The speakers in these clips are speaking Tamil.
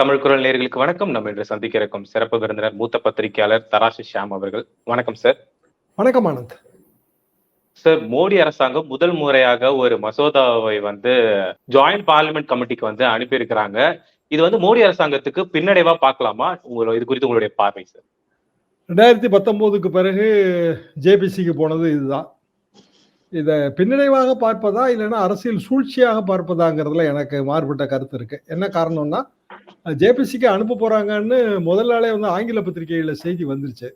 தமிழ் குரல் நேர்களுக்கு வணக்கம். நம்ம இன்று சந்திக்க இருக்கும் சிறப்பு விருந்தினர் மூத்த பத்திரிகையாளர் தராசு ஷியாம் அவர்கள். வணக்கம் சார் வணக்கம் ஆனந்த். சார் மோடி அரசாங்கம் முதல் முறையாக ஒரு மசோதாவை வந்து ஜாயிண்ட் பார்லிமெண்ட் கமிட்டிக்கு வந்து அனுப்பியிருக்கிறாங்க. இது வந்து மோடி அரசாங்கத்துக்கு பின்னடைவா பார்க்கலாமா? உங்களோட இது குறித்து உங்களுடைய பார்வை சார் ரெண்டாயிரத்தி பத்தொன்பதுக்கு பிறகு ஜேபிசிக்கு போனது இதுதான். இதை பின்னடைவாக பார்ப்பதா இல்லைன்னா அரசியல் சூழ்ச்சியாக பார்ப்பதாங்கிறதுல எனக்கு மாறுபட்ட கருத்து இருக்கு. என்ன காரணம்னா ஜேபிசிக்கு அனுப்ப போறாங்கன்னு முதல் நாளே வந்து ஆங்கில பத்திரிகையில செய்தி வந்துருச்சு.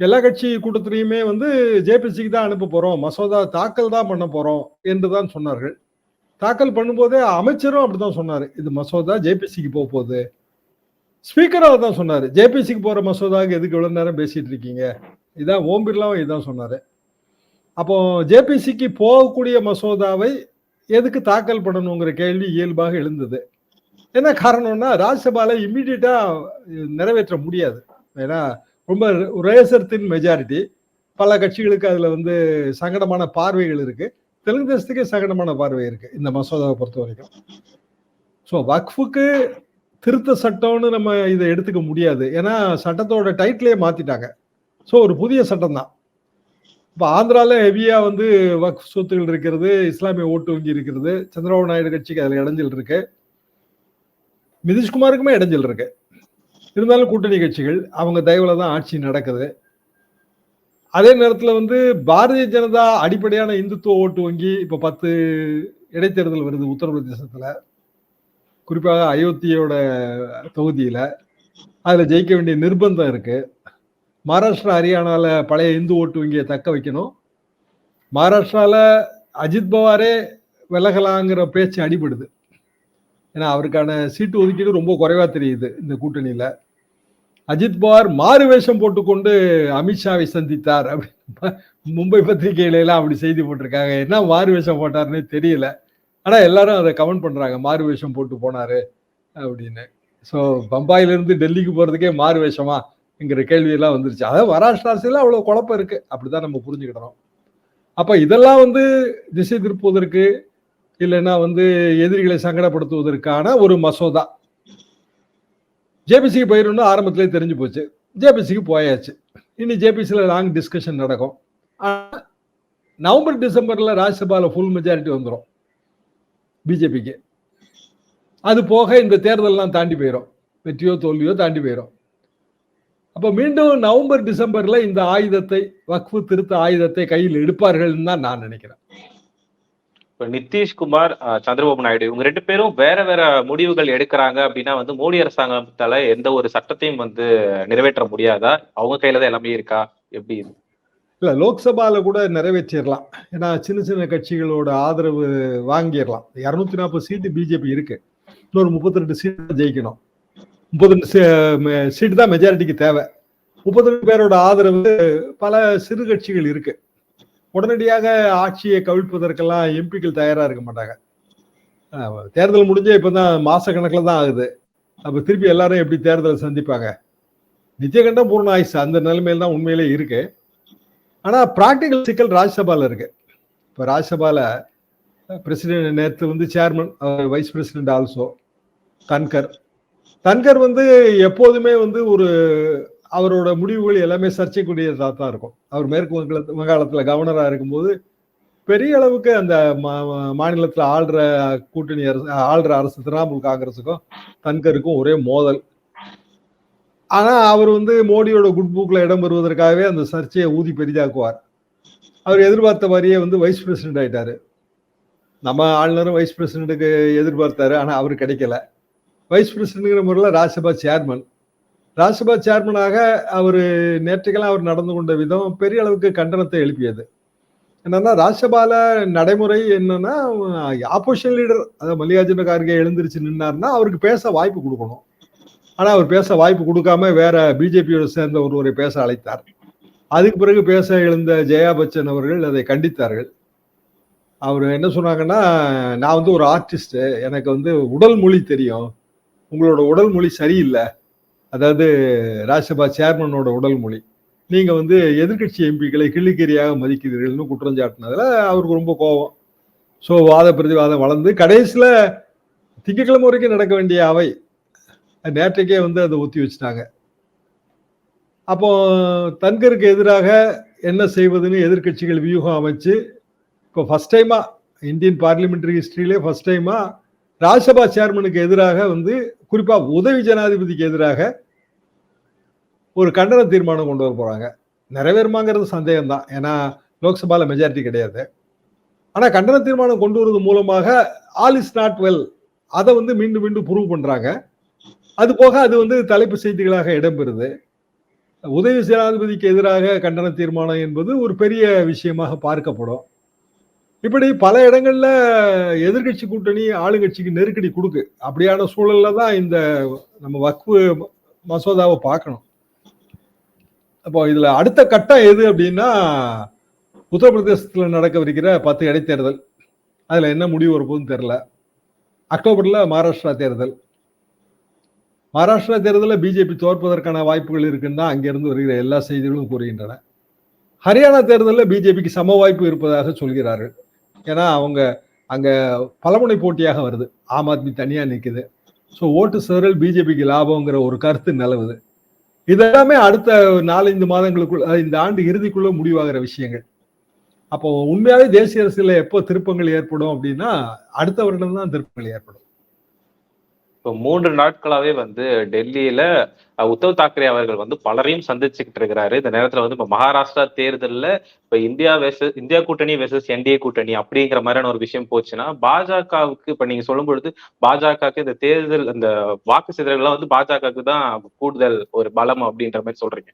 எல்லா கட்சி கூட்டத்திலையுமே வந்து ஜேபிசிக்கு தான் அனுப்ப போறோம். மசோதா தாக்கல் தான் பண்ண போறோம் என்று தான் சொன்னார்கள். தாக்கல் பண்ணும்போதே அமைச்சரும் அப்படிதான் சொன்னார். இது மசோதா ஜேபிசிக்கு போக போகுது. ஸ்பீக்கரும் தான் சொன்னார். ஜேபிசிக்கு போகிற மசோதாவுக்கு எதுக்கு இவ்வளோ நேரம் பேசிகிட்டு இருக்கீங்க? இதான் ஓம் பிர்லாவும் இதுதான் சொன்னார். அப்போ ஜேபிசிக்கு போகக்கூடிய மசோதாவை எதுக்கு தாக்கல் பண்ணணுங்கிற கேள்வி இயல்பாக எழுந்தது. என்ன காரணம்னா ராஜ்யசபால இம்மிடியட்டா நிறைவேற்ற முடியாது. ஏன்னா ரொம்ப ரேசர்த்தின் மெஜாரிட்டி பல கட்சிகளுக்கு அதுல வந்து சங்கடமான பார்வைகள் இருக்கு. தெலுங்கு தேசத்துக்கே சங்கடமான பார்வை இருக்கு இந்த மசோதாவை பொறுத்த வரைக்கும். ஸோ வக்ஃபுக்கு திருத்த சட்டம்னு நம்ம இதை எடுத்துக்க முடியாது. ஏன்னா சட்டத்தோட டைட்டிலே மாத்திட்டாங்க. ஸோ ஒரு புதிய சட்டம் தான். இப்போ ஆந்திரால ஹெவியா வந்து வக்ஃப் சொத்துகள் இருக்கிறது இஸ்லாமிய ஓட்டு வங்கி இருக்கிறது சந்திரபாபு நாயுடு கட்சிக்கு அதில் இடைஞ்சல் இருக்கு. நிதிஷ்குமாருக்குமே இடைஞ்சல் இருக்கு. இருந்தாலும் கூட்டணி கட்சிகள் அவங்க தயவுல தான் ஆட்சி நடக்குது. அதே நேரத்தில் வந்து பாரதிய ஜனதா அடிப்படையான இந்துத்துவ ஓட்டு வங்கி இப்போ பத்து இடைத்தேர்தல் வருது உத்தரப்பிரதேசத்தில். குறிப்பாக அயோத்தியோட தொகுதியில் அதில் ஜெயிக்க வேண்டிய நிர்பந்தம் இருக்குது மகாராஷ்டிரா ஹரியானாவில் பழைய இந்து ஓட்டு வங்கியை தக்க வைக்கணும். மகாராஷ்டிராவில் அஜித் பவாரே விலகலாங்கிற பேச்சு அடிபடுது. ஏன்னா அவருக்கான சீட்டு ஒதுக்கீடு ரொம்ப குறைவா தெரியுது இந்த கூட்டணியில. அஜித் பவார் மாறு வேஷம் போட்டுக்கொண்டு அமித்ஷாவை சந்தித்தார் அப்படின்னு மும்பை பத்திரிகையிலலாம் அப்படி செய்தி போட்டிருக்காங்க. என்ன மாறு வேஷம் போட்டாருன்னு தெரியல. ஆனா எல்லாரும் அதை கமெண்ட் பண்றாங்க. மாறு வேஷம் போட்டு போனாரு அப்படின்னு. ஸோ பம்பாயிலிருந்து டெல்லிக்கு போறதுக்கே மாறு வேஷமா என்கிற கேள்வியெல்லாம் வந்துருச்சு. அதாவது மகாராஷ்டிரா அரசியல அவ்வளவு குழப்பம் இருக்கு. அப்படிதான் நம்ம புரிஞ்சுக்கிடணும். அப்போ இதெல்லாம் வந்து திசை திருப்புவதற்கு இல்லைன்னா வந்து எதிரிகளை சங்கடப்படுத்துவதற்கான ஒரு மசோதா. ஜேபிசிக்கு போயிடணும்னு ஆரம்பத்திலே தெரிஞ்சு போச்சு. ஜேபிசிக்கு போயாச்சு. இனி ஜேபிசியில் லாங் டிஸ்கஷன் நடக்கும். நவம்பர் டிசம்பர்ல ராஜ்யசபாவில் ஃபுல் மெஜாரிட்டி வந்துடும் பிஜேபிக்கு அது போக இந்த தேர்தலெலாம் தாண்டி போயிடும் வெற்றியோ தோல்வியோ தாண்டி போயிடும் அப்போ மீண்டும் நவம்பர் டிசம்பர்ல இந்த ஆயுதத்தை வக்ஃபு திருத்த ஆயுதத்தை கையில் எடுப்பார்கள்னு தான் நான் நினைக்கிறேன். நிதிஷ்குமார் சந்திரபாபு நாயுடு இவங்க ரெண்டு பேரும் வேற வேற முடிவுகள் எடுக்கிறாங்க அப்படின்னா வந்து மோடி அரசாங்கத்தால எந்த ஒரு சட்டத்தையும் வந்து நிறைவேற்ற முடியாதா? அவங்க கையில தான் எல்லாமே இருக்கா? எப்படி இல்ல லோக்சபால கூட நிறைவேற்றிடலாம். ஏன்னா சின்ன சின்ன கட்சிகளோட ஆதரவு வாங்கிடலாம். இரநூத்தி நாற்பது சீட்டு பிஜேபி இருக்கு. இன்னொரு முப்பத்தி ரெண்டு சீட்டு ஜெயிக்கணும். முப்பத்தி ரெண்டு சீட்டு தான் மெஜாரிட்டிக்கு தேவை. முப்பத்தி ரெண்டு பேரோட ஆதரவு பல சிறு கட்சிகள் இருக்கு. உடனடியாக ஆட்சியை கவிழ்ப்பதற்கெல்லாம் எம்பிக்கள் தயாரா இருக்க மாட்டாங்க. தேர்தல் முடிஞ்சே இப்பதான் மாச கணக்கில் தான் ஆகுது. அப்ப திருப்பி எல்லாரும் எப்படி தேர்தலை சந்திப்பாங்க? நித்தியகண்டம் பூர்ண ஆயுஷ் அந்த நிலைமையில தான் உண்மையிலே இருக்கு. ஆனா பிராக்டிக்கல் சிக்கல் ராஜ்யசபால இருக்கு. இப்ப ராஜ்யசபால பிரசிடென்ட் நேற்று வந்து chairman vice president also Dhankhar. Dhankhar வந்து எப்போதுமே வந்து ஒரு அவரோட முடிவுகள் எல்லாமே சர்ச்சைக்குரியதாக தான் இருக்கும். அவர் மேற்கு வங்க வங்காளத்தில் கவர்னராக இருக்கும்போது பெரிய அளவுக்கு அந்த மாநிலத்தில் ஆள்ற கூட்டணி அரசு ஆள்ற அரசு திரிணாமுல் காங்கிரஸுக்கும் தன்கருக்கும் ஒரே மோதல். ஆனால் அவர் வந்து மோடியோட குட் புக்கில் இடம் பெறுவதற்காகவே அந்த சர்ச்சையை ஊதி பெரிதாக்குவார். அவர் எதிர்பார்த்த மாதிரியே வந்து வைஸ் பிரசிடென்ட் ஆயிட்டாரு. நம்ம ஆளுநரும் வைஸ் பிரசிடென்ட்டுக்கு எதிர்பார்த்தாரு ஆனால் அவர் கிடைக்கல. வைஸ் பிரசிடென்ட்ங்கிற முறையில் ராஜ்யசபா சேர்மன் ராஜ்யசபா சேர்மனாக அவர் நேற்றுக்கெல்லாம் அவர் நடந்து கொண்ட விதம் பெரிய அளவுக்கு கண்டனத்தை எழுப்பியது. என்னன்னா ராஜ்யசபால நடைமுறை என்னன்னா ஆப்போசிஷன் லீடர் அதாவது மல்லிகார்ஜுன கார்கே எழுந்திருச்சு நின்னார்னா அவருக்கு பேச வாய்ப்பு கொடுக்கணும். ஆனா அவர் பேச வாய்ப்பு கொடுக்காம வேற பிஜேபியோட சேர்ந்த ஒருவரை பேச அழைத்தார். அதுக்கு பிறகு பேச எழுந்த ஜெயா பச்சன் அவர்கள் அதை கண்டித்தார்கள். அவர் என்ன சொன்னாங்கன்னா நான் வந்து ஒரு ஆர்டிஸ்ட் எனக்கு வந்து உடல் மொழி தெரியும். உங்களோட உடல் மொழி சரியில்லை. அதாவது ராஜ்யசபா சேர்மனோட உடல் மொழி. நீங்கள் வந்து எதிர்கட்சி எம்பிக்களை கிள்ளிக்கரியாக மதிக்கிறீர்கள்னு குற்றம் சாட்டினதில் அவருக்கு ரொம்ப கோபம். ஸோ வாத பிரதிவாதம் வளர்ந்து கடைசியில் திங்கட்கிழமை வரைக்கும் நடக்க வேண்டிய அவை நேற்றைக்கே வந்து அதை ஒத்தி வச்சுட்டாங்க. அப்போ தன்கருக்கு எதிராக என்ன செய்வதுன்னு எதிர்க்கட்சிகள் வியூகம் அமைச்சு இப்போ ஃபர்ஸ்ட் டைமா இந்தியன் பார்லிமெண்ட்ரி ஹிஸ்ட்ரியிலே ஃபர்ஸ்ட் டைமா ராஜ்யசபா சேர்மனுக்கு எதிராக வந்து குறிப்பாக உதவி ஜனாதிபதிக்கு எதிராக ஒரு கண்டன தீர்மானம் கொண்டு வர போகிறாங்க நிறைவேறுமாங்கிறது சந்தேகம் தான் ஏன்னா லோக்சபால மெஜாரிட்டி கிடையாது. ஆனால் கண்டன தீர்மானம் கொண்டு வருவது மூலமாக ஆல் இஸ் நாட் வெல் அதை வந்து மீண்டும் மீண்டும் ப்ரூவ் பண்ணுறாங்க அது போக அது வந்து தலைப்பு செய்திகளாக இடம்பெறுது. உதவி ஜனாதிபதிக்கு எதிராக கண்டன தீர்மானம் என்பது ஒரு பெரிய விஷயமாக பார்க்கப்படும். இப்படி பல இடங்கள்ல எதிர்கட்சி கூட்டணி ஆளுங்கட்சிக்கு நெருக்கடி கொடுக்கு. அப்படியான சூழல்ல தான் இந்த நம்ம வக்ஃபு மசோதாவை பார்க்கணும். அப்போ இதுல அடுத்த கட்டம் எது அப்படின்னா உத்தரப்பிரதேசத்தில் நடக்கவிருக்கிற பத்து இடைத்தேர்தல். அதில் என்ன முடிவு வரப்போகுதுன்னு தெரில அக்டோபரில் மகாராஷ்டிரா தேர்தல். மகாராஷ்டிரா தேர்தலில் பிஜேபி தோற்பதற்கான வாய்ப்புகள் இருக்குன்னு தான் அங்கேருந்து வருகிற எல்லா செய்திகளும் கூறுகின்றன. ஹரியானா தேர்தலில் பிஜேபிக்கு சம வாய்ப்பு இருப்பதாக சொல்கிறார்கள். ஏன்னா அவங்க அங்கே பலமுனை போட்டியாக வருது. ஆம் ஆத்மி தனியாக நிற்குது ஸோ ஓட்டு சேரல் பிஜேபிக்கு லாபங்கிற ஒரு கருத்து நிலவுது. இதெல்லாமே அடுத்த நாலஞ்சு மாதங்களுக்குள்ள இந்த ஆண்டு இறுதிக்குள்ள முடிவாகிற விஷயங்கள். அப்போ உண்மையாவே தேசிய அரசியல எப்போ திருப்பங்கள் ஏற்படும் அப்படின்னா அடுத்த வருடம் தான் திருப்பங்கள் ஏற்படும். இப்போ மூன்று நாட்களாவே வந்து டெல்லியில உத்தவ் தாக்கரே அவர்கள் வந்து பலரையும் சந்திச்சுக்கிட்டு இருக்கிறாரு. இந்த நேரத்துல வந்து இப்ப மகாராஷ்டிரா தேர்தலில் இப்ப இந்தியா வெர்சஸ் இந்தியா கூட்டணி வெர்சஸ் என்டிஏ கூட்டணி அப்படிங்கிற மாதிரியான ஒரு விஷயம் போச்சுன்னா பாஜகவுக்கு இப்ப நீங்க சொல்லும் பொழுது பாஜகவுக்கு இந்த தேர்தல் இந்த வாக்கு சிதறல்கள்லாம் வந்து பாஜகவுக்கு தான் கூடுதல் ஒரு பலம் அப்படின்ற மாதிரி சொல்றீங்க.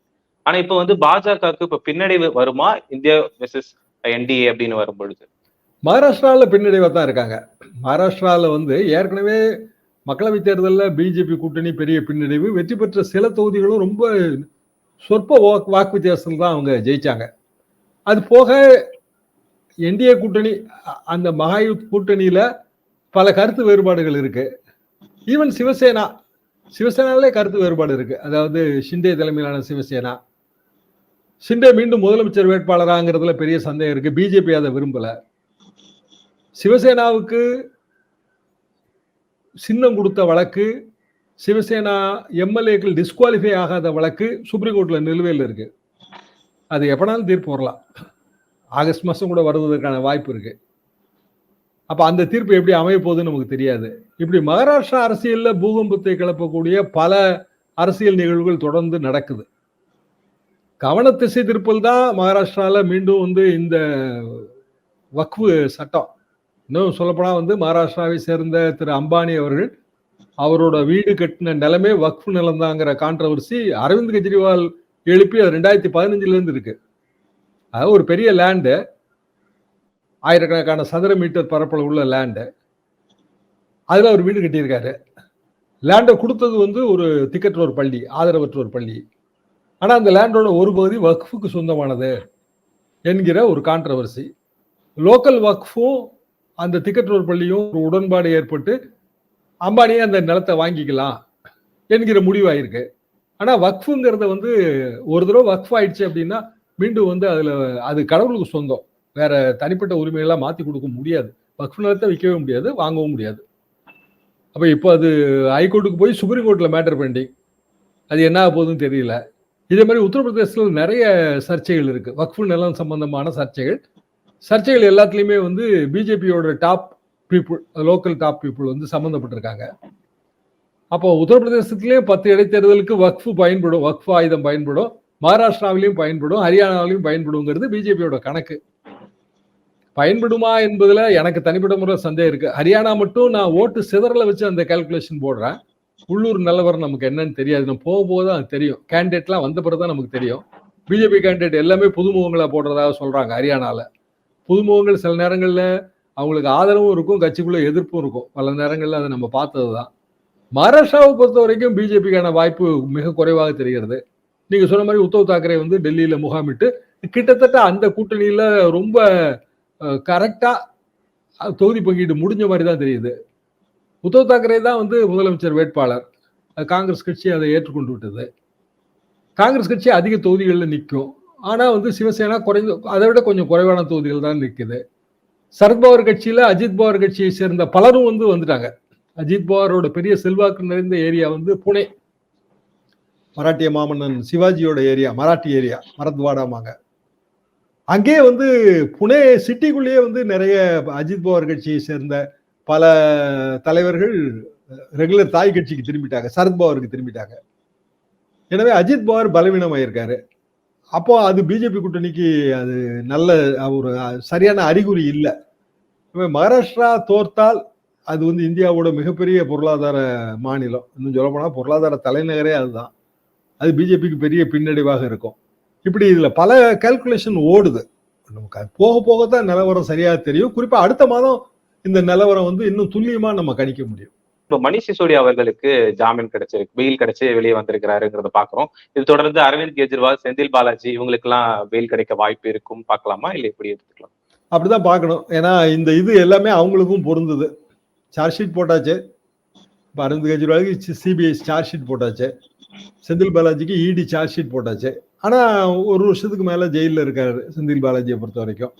ஆனா இப்ப வந்து பாஜகவுக்கு இப்ப பின்னடைவு வருமா? இந்தியா வெர்சஸ் என்டிஏ அப்படின்னு வரும் பொழுது மகாராஷ்டிரால பின்னடைவா தான் இருக்காங்க. மகாராஷ்டிராவில் வந்து ஏற்கனவே மக்களவைத் தேர்தலில் பிஜேபி கூட்டணி பெரிய பின்னடைவு. வெற்றி பெற்ற சில தொகுதிகளும் ரொம்ப சொற்ப வாக்கு வாக்கு வித்தியாசத்தில் தான் அவங்க ஜெயிச்சாங்க. அது போக என்டிஏ கூட்டணி அ- அந்த மகாயுத் கூட்டணியில் பல கருத்து வேறுபாடுகள் இருக்கு. ஈவன் சிவசேனா சிவசேனாலே கருத்து வேறுபாடு இருக்கு. அதாவது ஷிண்டே தலைமையிலான சிவசேனா. ஷிண்டே மீண்டும் முதலமைச்சர் வேட்பாளராங்கிறதுல பெரிய சந்தேகம் இருக்கு. பிஜேபி அதை விரும்பல. சிவசேனாவுக்கு சின்னம் கொடுத்த வழக்கு சிவசேனா எம்எல்ஏக்கள் டிஸ்குவாலிஃபை ஆகாத வழக்கு சுப்ரீம் கோர்ட்டில் நிலுவையில் இருக்கு. அது எப்பனாலும் தீர்ப்பு வரலாம். ஆகஸ்ட் மாதம் கூட வருவதற்கான வாய்ப்பு இருக்கு. அப்போ அந்த தீர்ப்பு எப்படி அமைய போகுதுன்னு நமக்கு தெரியாது. இப்படி மகாராஷ்டிரா அரசியலில் பூகம்பத்தை கிளப்பக்கூடிய பல அரசியல் நிகழ்வுகள் தொடர்ந்து நடக்குது. கவனத்திசை திருப்பல் தான் மகாராஷ்டிராவில் மீண்டும் வந்து இந்த வக்ஃபு சட்டம் இன்னும் சொல்லப்போனால் வந்து மகாராஷ்டிராவை சேர்ந்த திரு அம்பானி அவர்கள் அவரோட வீடு கட்டின நிலமே வக்ஃப் நிலம்தாங்கிற கான்ட்ரவர்சி அரவிந்த் கெஜ்ரிவால் எழுப்பி அது ரெண்டாயிரத்தி பதினஞ்சுலேருந்து இருக்கு. அது ஒரு பெரிய லேண்டு ஆயிரக்கணக்கான சதுர மீட்டர் பரப்பளவு உள்ள லேண்டு அதில் அவர் வீடு கட்டியிருக்காரு. லேண்டை கொடுத்தது வந்து ஒரு திக்கற்ற ஒரு பள்ளி ஆதரவற்ற ஒரு பள்ளி. ஆனால் அந்த லேண்டோட ஒரு பகுதி வக்ஃபுக்கு சொந்தமானது என்கிற ஒரு கான்ட்ரவர்சி லோக்கல் வக்ஃபும் அந்த திக்கற்றோர் பள்ளியும் ஒரு உடன்பாடு ஏற்பட்டு அம்பானியே அந்த நிலத்தை வாங்கிக்கலாம் என்கிற முடிவாயிருக்கு. ஆனால் வக்ஃபுங்கிறத வந்து ஒரு தடவை வக்ஃப் ஆயிடுச்சு அப்படின்னா மீண்டும் வந்து அதில் அது கடவுளுக்கு சொந்தம். வேற தனிப்பட்ட உரிமையெல்லாம் மாற்றி கொடுக்க முடியாது. வக்ஃப் நிலத்தை விற்கவே முடியாது வாங்கவும் முடியாது. அப்போ இப்போ அது ஹைகோர்ட்டுக்கு போய் சுப்ரீம் கோர்ட்டில் மேட்டர் பெண்டிங். அது என்ன போகுதுன்னு தெரியல. இதே மாதிரி உத்தரப்பிரதேசத்தில் நிறைய சர்ச்சைகள் இருக்குது வக்ஃபு நிலம் சம்பந்தமான சர்ச்சைகள். சர்ச்சைகள் எல்லாத்துலேயுமே வந்து பிஜேபியோட top people local top people வந்து சம்மந்தப்பட்டிருக்காங்க அப்போ உத்தரப்பிரதேசத்துலேயும் பத்து இடைத்தேர்தலுக்கு வக்ஃபு பயன்படும் வக்ஃபு ஆயுதம் பயன்படும் மகாராஷ்டிராவிலையும் பயன்படும் ஹரியானாவிலையும் பயன்படுங்கிறது பிஜேபியோட கணக்கு. பயன்படுமா என்பதில் எனக்கு தனிப்பட்ட முறை சந்தேகம் இருக்கு. ஹரியானா மட்டும் நான் ஓட்டு சிதறல வச்சு அந்த கால்குலேஷன் போடுறேன். உள்ளூர் நிலவரம் நமக்கு என்னன்னு தெரியாது. நம்ம போக போக தான் தெரியும். கேண்டிடேட்லாம் வந்த பிறகு தான் நமக்கு தெரியும். பிஜேபி கேண்டிடேட் எல்லாமே புதுமுகங்களாக போடுறதாக சொல்கிறாங்க ஹரியானாவில் புதுமுகங்கள் சில நேரங்களில் அவங்களுக்கு ஆதரவும் இருக்கும் கட்சிக்குள்ள எதிர்ப்பும் இருக்கும். பல நேரங்களில் அதை நம்ம பார்த்தது தான் மகாராஷ்டிராவை பொறுத்த வரைக்கும் பிஜேபிக்கான வாய்ப்பு மிக குறைவாக தெரிகிறது. நீங்கள் சொன்ன மாதிரி உத்தவ் தாக்கரே வந்து டெல்லியில் முகாமிட்டு கிட்டத்தட்ட அந்த கூட்டணியில் ரொம்ப கரெக்டாக தொகுதி பங்கீடு முடிஞ்ச மாதிரி தான் தெரியுது. உத்தவ் தாக்கரே தான் வந்து முதலமைச்சர் வேட்பாளர். காங்கிரஸ் கட்சி அதை ஏற்றுக்கொண்டு விட்டது. காங்கிரஸ் கட்சி அதிக தொகுதிகளில் நிற்கும். ஆனால் வந்து சிவசேனா குறைந்த அதை விட கொஞ்சம் குறைவான தொகுதிகள் தான் நிற்குது சரத்பவார் கட்சியில் அஜித் பவர் கட்சியை சேர்ந்த பலரும் வந்து வந்துட்டாங்க. அஜித் பவாரோட பெரிய செல்வாக்கு நிறைந்த ஏரியா வந்து புனே. மராட்டிய மாமன்னன் சிவாஜியோட ஏரியா மராட்டி ஏரியா மரத்வாடாமாங்க அங்கே வந்து புனே சிட்டிக்குள்ளேயே வந்து நிறைய அஜித் பவார் கட்சியை சேர்ந்த பல தலைவர்கள் ரெகுலர் தாய் கட்சிக்கு திரும்பிட்டாங்க சரத் பவாருக்கு திரும்பிட்டாங்க. எனவே அஜித் பவார் பலவீனமாயிருக்காரு. அப்போ அது பிஜேபி கூட்டணிக்கு அது நல்ல ஒரு சரியான அறிகுறி இல்லை. மகாராஷ்டிரா தோர்த்தால் அது வந்து இந்தியாவோட மிகப்பெரிய பொருளாதார மாநிலம். இன்னும் சொல்ல போனால் பொருளாதார தலைநகரே அதுதான். அது பிஜேபிக்கு பெரிய பின்னடைவாக இருக்கும். இப்படி இதில் பல கால்குலேஷன் ஓடுது. நமக்கு போக போக தான் நிலவரம் சரியாக தெரியும். குறிப்பாக அடுத்த மாதம் இந்த நிலவரம் வந்து இன்னும் துல்லியமாக நம்ம கணிக்க முடியும். மணிஷ் சிசோடியா அவர்களுக்கு ஜாமீன் கிடைச்சிருக்கு பெயில் கிடைச்சி வெளியே வந்திருக்கிறாருங்கிறத பாக்குறோம். இது தொடர்ந்து அரவிந்த் கெஜ்ரிவால் செந்தில் பாலாஜி இவங்களுக்கு எல்லாம் பெயில் கிடைக்க வாய்ப்பு இருக்கும் பார்க்கலாமா இல்ல எப்படி எடுத்துக்கலாம்? அப்படிதான் பார்க்கணும் ஏன்னா இந்த இது எல்லாமே அவங்களுக்கும் பொருந்தது. சார்ஜ் ஷீட் போட்டாச்சு. இப்போ அரவிந்த் கெஜ்ரிவாலுக்கு சிபிஐ சார்ஜ் ஷீட் போட்டாச்சு. செந்தில் பாலாஜிக்கு இடி சார்ஜ் ஷீட் போட்டாச்சு. ஆனா ஒரு வருஷத்துக்கு மேல ஜெயிலில் இருக்காரு செந்தில் பாலாஜியை பொறுத்த வரைக்கும்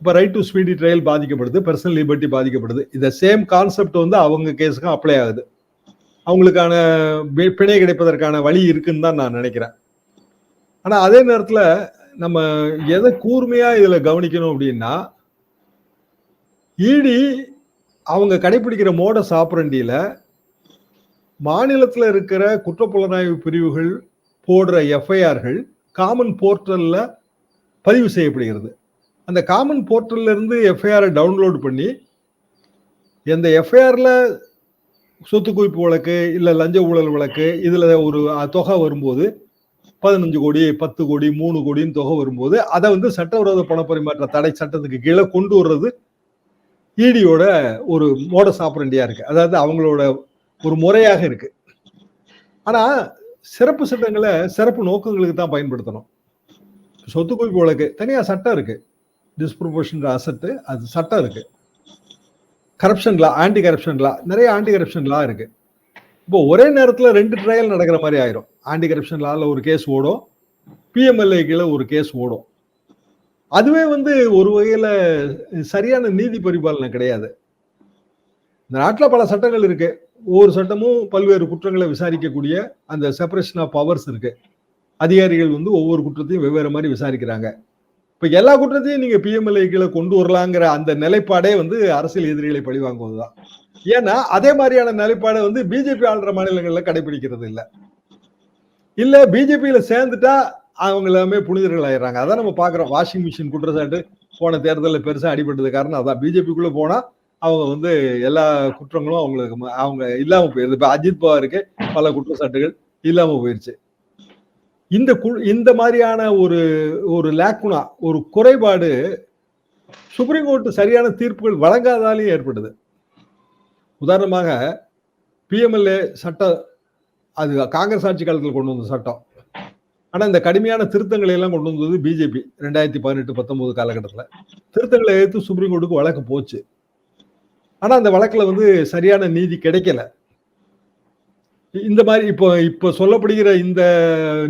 இப்போ ரைட் டு ஸ்பீடி ட்ரையல் பாதிக்கப்படுது பர்சனல் லிபர்ட்டி பாதிக்கப்படுது. இந்த சேம் கான்செப்ட் வந்து அவங்க கேஸுக்கும் அப்ளை ஆகுது. அவங்களுக்கான பிணை கிடைப்பதற்கான வழி இருக்குன்னு தான் நான் நினைக்கிறேன். ஆனால் அதே நேரத்தில் நம்ம எதை கூர்மையாக இதில் கவனிக்கணும் அப்படின்னா இடி அவங்க கடைபிடிக்கிற மோட சாப்பிரண்டியில மாநிலத்தில் இருக்கிற குற்றப்புலனாய்வு பிரிவுகள் போடுற எஃப்ஐஆர்கள் காமன் போர்ட்டலில் பதிவு செய்யப்படுகிறது. அந்த காமன் போர்ட்டல்ல இருந்து எஃப்ஐஆரை டவுன்லோடு பண்ணி எந்த எஃப்ஐஆர்ல சொத்து குவிப்பு வழக்கு இல்லை லஞ்ச ஊழல் வழக்கு இதில் ஒரு தொகை வரும்போது பதினஞ்சு கோடி பத்து கோடி மூணு கோடின்னு தொகை வரும்போது அதை வந்து சட்டவிரோத பண பரிமாற்ற தடை சட்டத்துக்கு கீழே கொண்டு வர்றது இடியோட ஒரு மோட சாப்பிரண்டியா இருக்கு. அதாவது அவங்களோட ஒரு முறையாக இருக்கு. ஆனா சிறப்பு சட்டங்களை சிறப்பு நோக்கங்களுக்கு தான் பயன்படுத்தணும். சொத்து குவிப்பு வழக்கு தனியா சட்டம் இருக்கு. டிஸ்ப்ரொபோர்ஷன் அசட்டு அது சட்டம் இருக்கு. Corruption law anti corruption law நிறைய ஆன்டி கரப்ஷன் லா இருக்கு. இப்போ ஒரே நேரத்தில் ரெண்டு ட்ரையல் நடக்கிற மாதிரி ஆயிரும். ஆன்டி கரப்ஷன் லால ஒரு கேஸ் ஓடும் பிஎம்எல்ஏ கீழே ஒரு கேஸ் ஓடும். அதுவே வந்து ஒரு வகையில சரியான நீதி பரிபாலனை கிடையாது. இந்த நாட்டில் பல சட்டங்கள் இருக்கு. ஒவ்வொரு சட்டமும் பல்வேறு குற்றங்களை விசாரிக்கக்கூடிய அந்த செப்பரேஷன் ஆஃப் பவர்ஸ் இருக்கு. அதிகாரிகள் வந்து ஒவ்வொரு குற்றத்தையும் வெவ்வேறு மாதிரி விசாரிக்கிறாங்க. இப்ப எல்லா குற்றத்தையும் நீங்க பிஎம்எல்ஏ கீழே கொண்டு வரலாங்கிற அந்த நிலைப்பாடே வந்து அரசியல் எதிரிகளை பழிவாங்குவதுதான். ஏன்னா அதே மாதிரியான நிலைப்பாடை வந்து பிஜேபி ஆளுற மாநிலங்கள்ல கடைபிடிக்கிறது இல்ல. இல்ல பிஜேபியில சேர்ந்துட்டா அவங்க எல்லாமே புனிதர்கள் ஆயிடுறாங்க. அதான் நம்ம பாக்குறோம் வாஷிங் மிஷின் குற்றச்சாட்டு போன தேர்தலில் பெருசா அடிபட்டது காரணம் அதான். பிஜேபிக்குள்ள போனா அவங்க வந்து எல்லா குற்றங்களும் அவங்களுக்கு அவங்க இல்லாம போயிருது. இப்ப அஜித் பவாருக்கு பல குற்றச்சாட்டுகள் இல்லாம போயிருச்சு. இந்த குழு இந்த மாதிரியான ஒரு ஒரு லேக்குனா ஒரு குறைபாடு சுப்ரீம் கோர்ட் சரியான தீர்ப்புகள் வழங்காதாலேயும் ஏற்படுது உதாரணமாக பிஎம்எல்ஏ சட்டம் அது காங்கிரஸ் ஆட்சி காலத்தில் கொண்டு வந்த சட்டம். ஆனால் இந்த கடுமையான திருத்தங்களை எல்லாம் கொண்டு வந்தது பிஜேபி ரெண்டாயிரத்தி பதினெட்டு பத்தொன்பது காலகட்டத்தில். திருத்தங்களை எதிர்த்து சுப்ரீம் கோர்ட்டுக்கு வழக்கு போச்சு. ஆனால் அந்த வழக்கில் வந்து சரியான நீதி கிடைக்கல. இந்த மாதிரி இப்போ இப்போ சொல்லப்படுகிற இந்த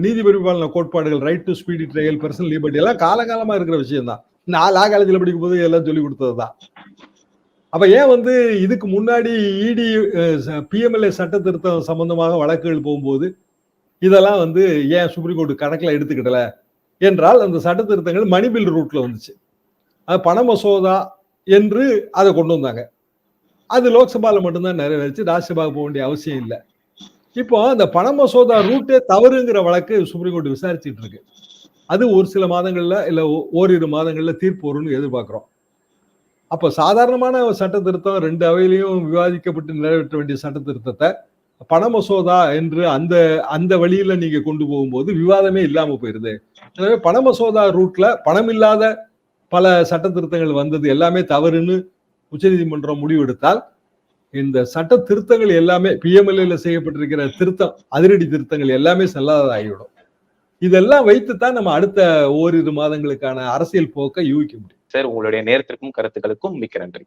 நீதி பரிபாலன கோட்பாடுகள் right to speedy trial personal liberty எல்லாம் காலகாலமா இருக்கிற விஷயம் தான் நான் லா காலேஜில் படிக்கும் போது எல்லாம் சொல்லி கொடுத்தது தான் அப்ப ஏன் வந்து இதுக்கு முன்னாடி இடி பிஎம்எல்ஏ சட்ட திருத்தம் சம்பந்தமாக வழக்குகள் போகும்போது இதெல்லாம் வந்து ஏன் சுப்ரீம் கோர்ட் கணக்கில் எடுத்துக்கிடல என்றால் அந்த சட்ட திருத்தங்கள் மணிபில் ரூட்ல வந்துச்சு. அது பண மசோதா என்று அதை கொண்டு வந்தாங்க. அது லோக்சபாவில் மட்டும்தான் நிறைவேறிச்சு. ராஜ்யசபாவுக்கு போக வேண்டிய அவசியம் இல்லை. இப்போ அந்த பண மசோதா ரூட்டே தவறுங்கிற வழக்கு சுப்ரீம் கோர்ட் விசாரிச்சுட்டு இருக்கு. அது ஒரு சில மாதங்கள்ல இல்ல ஓரிரு மாதங்கள்ல தீர்ப்பு வரும்னு எதிர்பார்க்கிறோம். அப்ப சாதாரணமான சட்ட திருத்தம் ரெண்டு அவையிலையும் விவாதிக்கப்பட்டு நிறைவேற்ற வேண்டிய சட்ட திருத்தத்தை பண மசோதா என்று அந்த அந்த வழியில நீங்க கொண்டு போகும்போது விவாதமே இல்லாம போயிருது. எனவே பண மசோதா ரூட்ல பணம் இல்லாத பல சட்ட திருத்தங்கள் வந்தது எல்லாமே தவறுன்னு உச்சநீதிமன்றம் முடிவெடுத்தால் இந்த சட்ட திருத்தங்கள் எல்லாமே பிஎம்எல்ஏல செய்யப்பட்டிருக்கிற திருத்தம் அதிரடி திருத்தங்கள் எல்லாமே செல்லாததாகிவிடும். இதெல்லாம் வைத்துத்தான் நம்ம அடுத்த ஓரிரு மாதங்களுக்கான அரசியல் போக்கை யூகிக்க முடியும். சார் உங்களுடைய நேரத்திற்கும் கருத்துக்களுக்கும் மிக்க நன்றி.